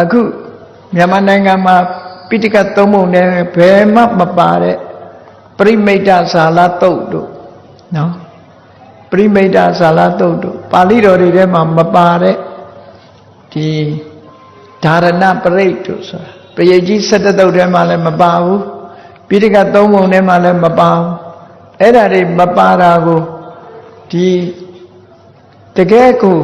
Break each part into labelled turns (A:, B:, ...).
A: အခုမြန်မာနိုင်ငံမှာပိဋကတ်သုံးပုံနဲ့ဘယ်မှမပါတဲ့ပရိမိတ်တဇာလတုတ်တို့နော်ပရိမိတ်တဇာလတုတ်တို့ပါဠိတော်တွေထဲမှာမပါတဲ့ဒီဓာရဏပရိတ်တို့ဆိုတာပရိတ်ကြီး7တုတ်ထဲမှာလည်းမပါဘူးပိဋကတ်သုံးပုံထဲမှာလည်းမပါဘူးအဲ့ဒါတွေမပါတာကိုဒီတကယ်ကို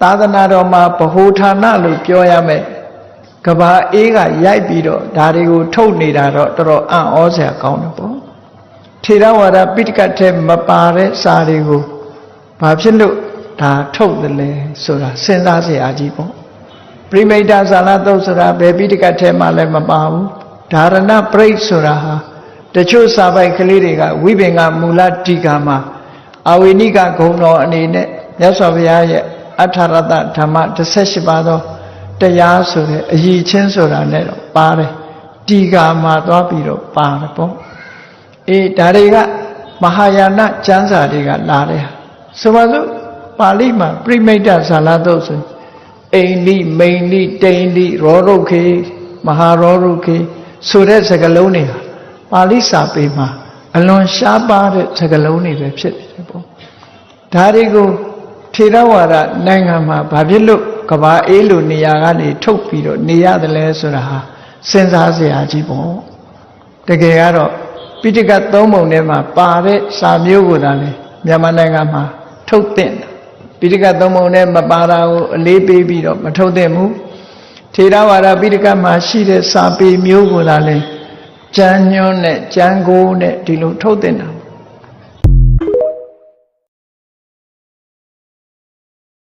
A: သာသနာတော်မှာဗဟုဌာနလို့ပြောရမယ်ကဘာအေးကရိုက်ပြီးတော့ဒါတွေကိုထုတ်နေတာတော့တော်တော်အံ့ဩစရာကောင်းတယ်ပေါ့ထေရဝါဒပိဋကတ်ထဲမပါတဲ့စာတွေကိုဘာဖြစ်လို့ဒါထုတ်တယ်လဲဆိုတာစဉ်းစားစရာကြီးပေါ့ပရိမိတ်တဇာလသုတ်ဆိုတာဘယ်ပိဋကတ်ထဲမှာလည်းမပါဘူးဓာရဏပရိတ်ဆိုတာဟာတချို့စာပိုက်ကလေးတွေကဝိပင်ကမူလတိကာမှာအဝိနိကဂုံတော်အနေနဲ့မြတ်စွာဘုရားရဲ့ အထာရတဓမ္မ18ပါးသောတရားဆိုတဲ့အရည်ချင်းဆိုတာနဲ့တော့ပါတယ်တီကာမှာသွားပြီးတော့ပါတယ်ပေါ့အေးဒါတွေကမဟာယာနကျမ်းစာတွေကလာတဲ့ဟာဆိုပါစို့ပါဠိမှာပြိမိတ်တဇာလသုတ်ဆိုရင်အိန္ဒိမိန်ဒိတိန်ဒိရောရုခေမဟာရောရုခေဆိုတဲ့စကားလုံးတွေဟာပါဠိစာပေမှာအလွန်ရှားပါတဲ့စကားလုံးတွေပဲဖြစ်နေတယ်ပေါ့ဒါတွေကို ထေရဝါဒနိုင်ငံမှာဘာဖြစ်လို့ကဘာအေးလိုနေရာကနေထုတ်ပြီးတော့နေရတယ်လဲဆိုတာဟာစဉ်းစားစရာကြီးပေါ့တကယ်ကတော့ပိဋကတ်သုံးပုံထဲမှာပါတဲ့စာမျိုးကိုသာလေမြန်မာနိုင်ငံမှာထုတ်တဲ့ပိဋကတ်သုံးပုံထဲမပါတာကိုအလေးပေးပြီးတော့မထုတ်တဲ့ဘူးထေရဝါဒပိဋကတ်မှာရှိတဲ့စာပေမျိုးကိုသာလေကြမ်းညွန်းနဲ့ကြမ်းကိုးနဲ့ဒီလိုထုတ်တဲ့တာ